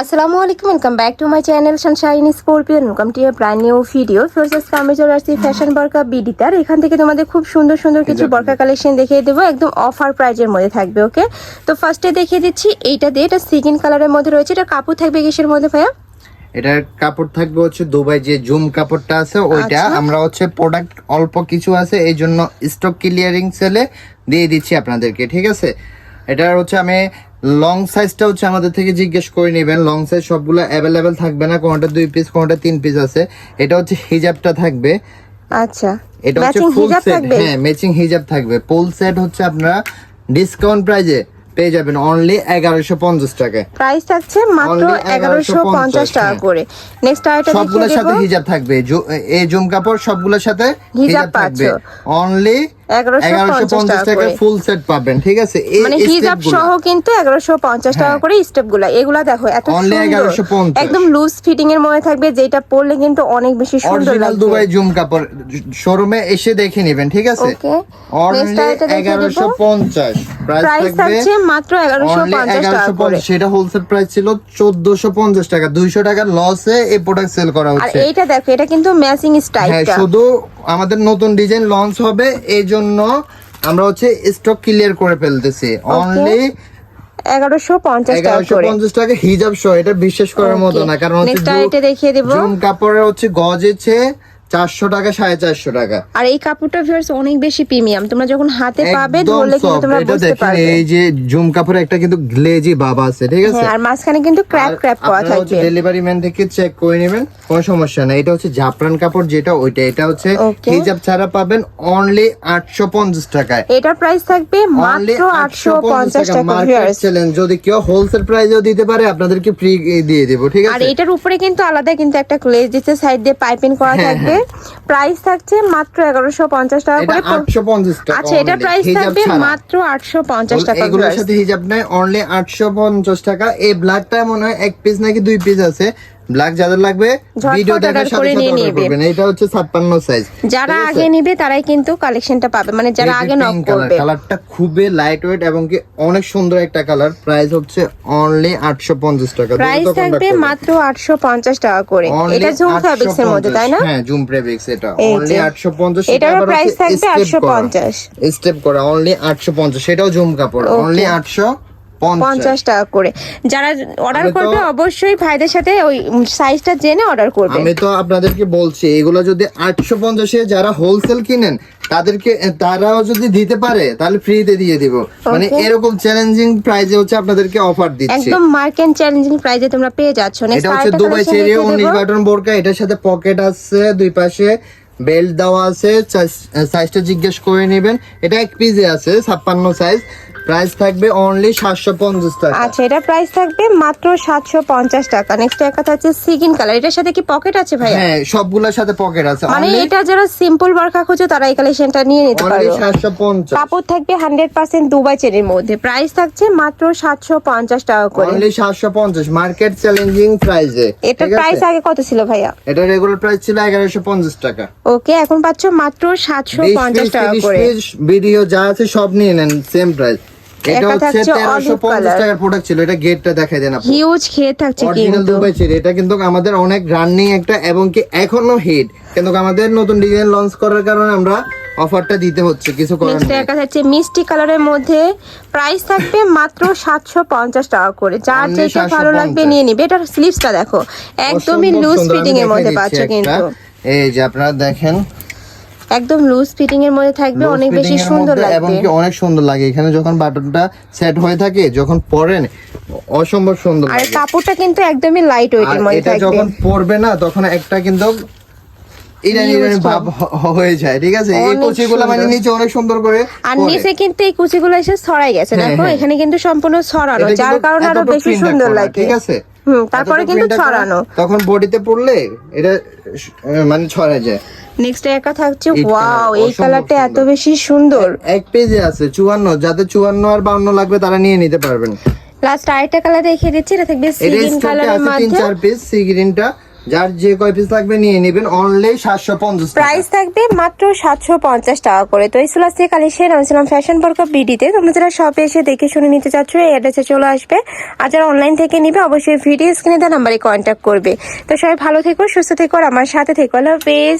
আসসালামু আলাইকুম welcome back to my channel sunshine scorpio welcome to brand new video forces কামে চলে আসছি ফ্যাশন বরকা বিডিতার এখান থেকে তোমাদের খুব সুন্দর সুন্দর কিছু বরকা কালেকশন দেখিয়ে দেবো। একদম অফার প্রাইজের মধ্যে থাকবে ওকে তো ফার্স্টে দেখিয়ে দিচ্ছি এইটা দিয়ে এটা সিগিন কালারের মধ্যে রয়েছে। এটা কাপড় থাকবে কিসের মধ্যে ভাইয়া? এটার কাপড় থাকবে হচ্ছে দুবাই যে জুম কাপড়টা আছে ওইটা আচ্ছা। আমরা হচ্ছে প্রোডাক্ট অল্প কিছু আছে এই জন্য স্টক ক্লিয়ারিং সেলে দিয়ে দিচ্ছি আপনাদেরকে ঠিক আছে? এটার হচ্ছে আমি লং সাইজটা হচ্ছে আমাদের থেকে জিজ্ঞেস করে নেবেন। লং সাইজ সবগুলো অ্যাভেলেবেল থাকবে না। কোনটা দুই পিস কোনটা তিন পিস আছে। এটা হচ্ছে হিজাবটা থাকবে। আচ্ছা। এটা হচ্ছে ফুল সেট হ্যাঁ ম্যাচিং হিজাব থাকবে। ফুল সেট হচ্ছে আপনারা ডিসকাউন্ট প্রাইজে পেয়ে যাবেন। অনলি এগারোশো পঞ্চাশ টাকায়। প্রাইস থাকছে মাত্র এগারোশো পঞ্চাশ 1150 টাকা হ্যাঁ। করে। নেক্সট আরেকটা সবগুলোর সাথে হিজাব থাকবে। এই জুম কাপড় সবগুলোর সাথে হিজাব থাকবে। অনলি 1150 এগারোশো পঞ্চাশ টাকা ফুল সেট পাবেন ঠিক আছে? মানে হিজাব সহ কিন্তু টাকা হ্যাঁ। করে স্টেপগুলা এগুলা দেখো এত সুন্দর। একদম লুজ ফিটিং এর মনে থাকবে যেটা পরলে কিন্তু অনেক বেশি সুন্দর লাগবে। দুবাই শোরুমে এসে দেখে নেবেন ঠিক আছে? ওকে 1150 প্রাইস প্রাইস থাকছে মাত্র এগারোশো অনলি পঞ্চাশ টাকা করে। সেটা হোলসেল প্রাইস ছিল চোদ্দশো পঞ্চাশ টাকা। দুইশো টাকার লসে এই প্রোডাক্ট সেল করা আর এইটা দেখো এটা কিন্তু ম্যাচিং হ্যাঁ শুধু আমাদের নতুন ডিজাইন লঞ্চ হবে এই জন্য আমরা হচ্ছে স্টক ক্লিয়ার করে ফেলতেছি। অনলি টাকা করে। হিজাব সহ এটা বিশ্বাস করার মতো না কারণ হচ্ছে দেখিয়ে দেবো। জুম কাপড়ের হচ্ছে গজেছে চারশো টাকা সাড়ে চারশো টাকা। আর এই কাপড়টা ভিউয়ার্স অনেক বেশি প্রিমিয়াম তোমরা যখন হাতে পাবে ধরলে কিন্তু তোমরা বুঝতে পারবে। এই যে জুম কাপড়ে একটা কিন্তু গ্লেজি বাবা আছে ঠিক আছে? হ্যাঁ আর মাঝখানে কিন্তু ক্র্যাপ ক্র্যাপ করা থাকবে। ডেলিভারি ম্যান থেকে চেক করে নেবেন কোনো সমস্যা নাই। এটা হচ্ছে জাফরান কাপড় যেটা ওইটা। এটা হচ্ছে হিজাব ছাড়া পাবেন অনলি আটশো পঞ্চাশ টাকায়। এটার প্রাইস থাকবে মাত্র আটশো পঞ্চাশ টাকা মার্কেট ভিউয়ার্স চ্যালেঞ্জ যদি কেউ হোলসেল প্রাইসেও দিতে পারে আপনাদেরকে ফ্রি দিয়ে দেবো ঠিক আর আছে? এটার উপরে কিন্তু আলাদা কিন্তু একটা ক্লেজ দিচ্ছে সাইড দিয়ে পাইপিং করা হ্যাঁ, থাকবে প্রাইস থাকছে মাত্র এগারোশো পঞ্চাশ টাকা করে আটশো পঞ্চাশ টাকা আচ্ছা এটা প্রাইস থাকবে মাত্র আটশো পঞ্চাশ টাকা এগুলোর সাথে হিজাব নাই অনলি আটশো পঞ্চাশ টাকা। এই ব্ল্যাকটা মনে হয় এক পিস নাকি দুই পিস আছে। ব্ল্যাক যাদের লাগবে ভিডিও দেখার সাথে সাথে করবেন। এটা হচ্ছে ছাপ্পান্ন সাইজ যারা আগে নিবে তারাই কিন্তু কালেকশনটা পাবে। মানে যারা আগে নক করবে। কালারটা খুবই লাইট ওয়েট এবং কি অনেক সুন্দর একটা কালার প্রাইস হচ্ছে অনলি আটশো পঞ্চাশ টাকা। প্রাইস থাকবে মাত্র আটশো পঞ্চাশ টাকা করে। এটা জুম ফ্যাব্রিক্স এর মধ্যে তাই না? হ্যাঁ জুম ফ্যাব্রিক্স এটা। অনলি যে। 850 এটারও price থাকবে 850 স্টেপ করা অনলি 850 সেটাও জুম কাপড়। অনলি 850 পঞ্চাশ। টাকা করে। যারা অর্ডার করবে অবশ্যই ভাইদের সাথে ওই সাইজটা জেনে অর্ডার করবে। আমি তো আপনাদেরকে বলছি এগুলো যদি আটশো পঞ্চাশে যারা হোলসেল কিনেন তাদেরকে তারাও যদি দিতে পারে তাহলে ফ্রিতে দিয়ে দিব। মানে এরকম চ্যালেঞ্জিং প্রাইজে হচ্ছে আপনাদেরকে অফার দিচ্ছি। একদম মার্কেট চ্যালেঞ্জিং প্রাইজে তোমরা পেয়ে যাচ্ছ। এটা হচ্ছে দুবাই চেরি 19 বাটন বোরকা এটার সাথে পকেট আছে দুই পাশে বেল্ট দেওয়া আছে সাইজটা জিজ্ঞেস করে নেবেন। এটা এক পিসে আছে ছাপ্পান্ন সাইজ প্রাইস থাকবে অনলি সাতশো পঞ্চাশ টাকা। আচ্ছা এটা প্রাইস থাকবে মাত্র সাতশো পঞ্চাশ টাকা। নেক্সট একটা থাকছে সিগিন কালার এটার সাথে কি পকেট আছে ভাইয়া? হ্যাঁ সবগুলোর সাথে পকেট আছে। মানে এটা যারা সিম্পল বার্কা খোঁজো তারা এই কালেকশনটা নিয়ে নিতে পারো। সাতশো পঞ্চাশ। কাপড় থাকবে হান্ড্রেড পার্সেন্ট দুবাই চেরির মধ্যে। প্রাইস থাকছে মাত্র সাতশো পঞ্চাশ টাকা করে। অনলি সাতশো পঞ্চাশ। মার্কেট চ্যালেঞ্জিং প্রাইসে এটার প্রাইস আগে কত ছিল ভাইয়া? এটা রেগুলার প্রাইস ছিল এগারোশো পঞ্চাশ টাকা। ওকে এখন পাচ্ছ মাত্র সাতশো বিশ পঞ্চাশ পিস টাকা করে। ভিডিও যা আছে সব নিয়ে নেন সেম প্রাইস এটা হচ্ছে। টাকার প্রোডাক্ট ছিল এটা গেটটা দেখাই দেন আপনি। হিউজ খেয়ে থাকছে অরিজিনাল দুবাই চেরি এটা কিন্তু আমাদের অনেক রানিং একটা এবং কি এখনও হিট কিন্তু আমাদের নতুন ডিজাইন লঞ্চ করার কারণে আমরা অফারটা দিতে হচ্ছে কিছু করার নেক্সট নেই। একটা থাকছে মিষ্টি কালারের মধ্যে প্রাইস থাকবে মাত্র সাতশো পঞ্চাশ টাকা করে। যার যেটা ভালো লাগবে নিয়ে নিবে। এটার স্লিভসটা দেখো একদমই লুজ ফিটিং এর মধ্যে পাচ্ছ কিন্তু। এই যে আপনারা দেখেন একদম লুজ ফিটিং এর মধ্যে থাকবে অনেক বেশি সুন্দর মধ্যে এবং কি অনেক সুন্দর লাগে। এখানে যখন বাটনটা সেট হয়ে থাকে যখন পরেন অসম্ভব সুন্দর আর কাপড়টা কিন্তু একদমই লাইট ওয়েটের মধ্যে এটা থাকবে। যখন পরবে না তখন একটা কিন্তু ভাব হয়ে যায় ঠিক আছে? এই কুচিগুলো মানে নিচে অনেক সুন্দর করে আর নিচে কিন্তু এই কুচিগুলো এসে ছড়াই গেছে। হ্যাঁ, দেখো হ্যাঁ। এখানে কিন্তু সম্পূর্ণ ছড়ানো যার কারণে আরও বেশি সুন্দর লাগে। ঠিক আছে? হুম তারপরে কিন্তু ছড়ানো। তখন বডিতে পড়লে এটা মানে ছড়া যায়। নেক্সট একা থাকছে ওয়াও এই কালারটা এত বেশি সুন্দর। এক পেজে আছে চুয়ান্ন। যাদের চুয়ান্ন আর বাউন্ন লাগবে তারা নিয়ে নিতে পারবেন। লাস্ট আরেকটা কালার দেখিয়ে দিচ্ছি এটা থাকবে সিগিন স্টকে কালারের আছে তিন মধ্যে। চার পিস সি গ্রিনটা যার যে কয় পিস লাগবে নিয়ে নেবেন অনলি সাতশো পঞ্চাশ প্রাইস থাকবে মাত্র সাতশো পঞ্চাশ টাকা করে। তো এই সুলাসি কালেকশন আমি ছিলাম ফ্যাশন বর্কা বিডিতে তোমরা যারা শপে এসে দেখে শুনে নিতে চাচ্ছ, এই অ্যাড্রেসে চলে আসবে। আর যারা অনলাইন থেকে নিবে, অবশ্যই ভিডিও স্ক্রিনে দেওয়া নাম্বারে কন্ট্যাক্ট করবে। তো সবাই ভালো থেকো, সুস্থ থেকো, আর আমার সাথে থেকো। আল্লাহ হাফেজ